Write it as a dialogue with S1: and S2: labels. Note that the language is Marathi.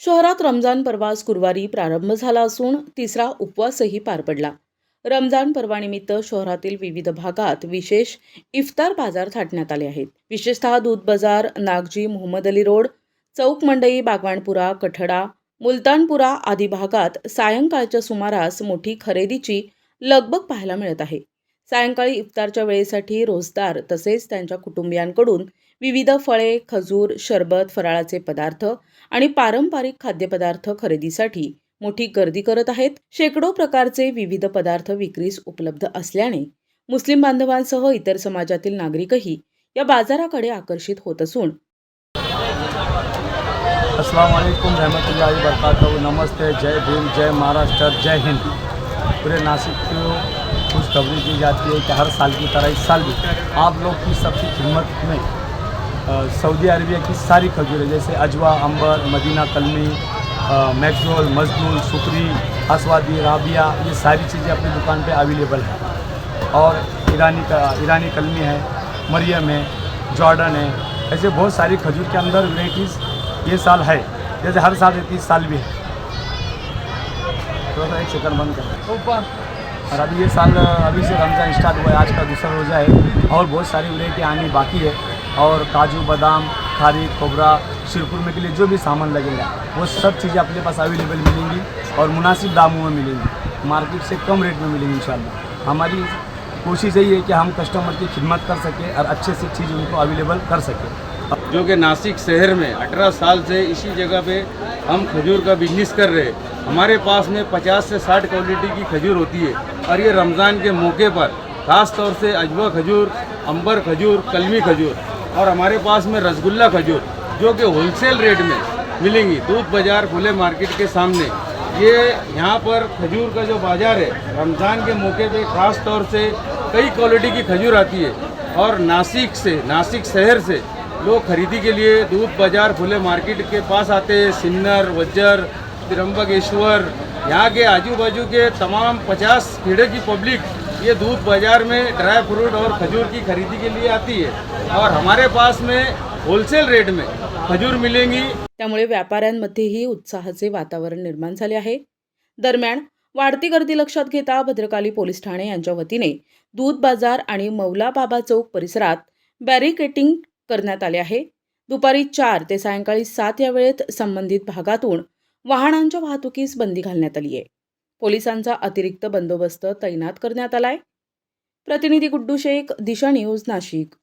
S1: शहरात रमजान पर्वास गुरुवारी प्रारंभ झाला असून तिसरा उपवासही पार पडला. रमजान पर्वानिमित्त शहरातील विविध भागात विशेष इफ्तार बाजार थाटण्यात आले आहेत. विशेषतः दूध बाजार नागजी मोहम्मद अली रोड चौक मंडई बागवाणपुरा कठडा मुलतानपुरा आदी भागात सायंकाळच्या सुमारास मोठी खरेदीची लगबग पाहायला मिळत आहे. सायंकाळी इफ्तारच्या वेळेसाठी रोजदार तसेच त्यांच्या कुटुंबियांकडून विविध फळे खजूर शरबत फराळाचे पदार्थ आणि पारंपरिक खाद्यपदार्थ खरेदीसाठी मोठी गर्दी करत आहेत. शेकडो प्रकारचे विविध पदार्थ विक्रीस उपलब्ध असल्याने मुस्लिम बांधवांसह इतर समाजातील नागरिकही या बाजाराकडे आकर्षित होत असून
S2: अस्सलाम वालेकुम रहमतुल्लाहि नमस्ते जय भीम जय महाराष्ट्र जय हिंद. पूरे नासिक को खुशखबरी दी जाती है कि हर साल की तरह इस साल भी आप लोग की सबकी खिदमत में सऊदी अरबिया की सारी खजूरें, जैसे अजवा, अंबर, मदीना कलमी मैक्सोल मजदूर शुक्री असवादी, राबिया, ये सारी चीज़ें अपनी दुकान पे अवेलेबल हैं। और ईरानी का, ईरानी कलमी है, मरियम है, जॉर्डन है, ऐसे बहुत सारी खजूर के अंदर वेराइटीज़ ये साल है, जैसे हर साल रहती साल भी है। थोड़ा सा एक सेकंड बंद कर ऊपर और अभी ये साल अभी से रमज़ान स्टार्ट हुआ है आज का दूसरा रोज़ा है और बहुत सारी वैरायटी आनी बाकी है। और काजू बादाम खारी खोबरा शिरपुर में के लिए जो भी सामान लगेगा वो सब चीज़ें अपने पास अवेलेबल मिलेंगी और मुनासिब दामों में मिलेंगी। मार्केट से कम रेट में मिलेंगी इंशाल्लाह। हमारी कोशिश यही है कि हम कस्टमर की खिदमत कर सकें और अच्छे से चीज़ उनको अवेलेबल कर सकें।
S3: जो कि नासिक शहर में 18 साल से इसी जगह पे हम खजूर का बिज़नेस कर रहे हैं। हमारे पास में 50 से 60 क्वालिटी की खजूर होती है और ये रमज़ान के मौके पर ख़ास तौर से अजवा खजूर, अंबर खजूर, कलमी खजूर और हमारे पास में रसगुल्ला खजूर जो कि होलसेल रेट में मिलेंगी। दूध बाज़ार खुले मार्केट के सामने। ये यहाँ पर खजूर का जो बाज़ार है, रमज़ान के मौके पे ख़ास तौर से कई क्वालिटी की खजूर आती है और नासिक से, नासिक शहर से लोग खरीदी के लिए दूध बाज़ार खुले मार्केट के पास आते हैं। सिन्नर, वज्जर त्र्यंबकेश्वर यहाँ के आजू बाजू के तमाम पचास खेड़े की पब्लिक ये दूध बाजार में ड्राई फ्रूट और खजूर की खरीदी के लिए आती है। और हमारे पास में होलसेल रेट में खजूर मिलेंगी।
S1: त्यामुळे व्यापाऱ्यांमध्येही उत्साहाचे वातावरण निर्माण झाले आहे. दरम्यान वाढती गर्दी लक्षात घेता भद्रकाली पोलीस ठाणे यांच्या वतीने दूध बाजार आणि मौला बाबा चौक परिसरात बॅरिकेटिंग करण्यात आले आहे. दुपारी चार ते सायंकाळी सात या वेळेत संबंधित भागातून वाहनांच्या वाहतुकीस बंदी घालण्यात आली आहे. पोलिसांचा अतिरिक्त बंदोबस्त तैनात करण्यात आलाय. प्रतिनिधी गुड्डू शेख दिशा न्यूज नाशिक.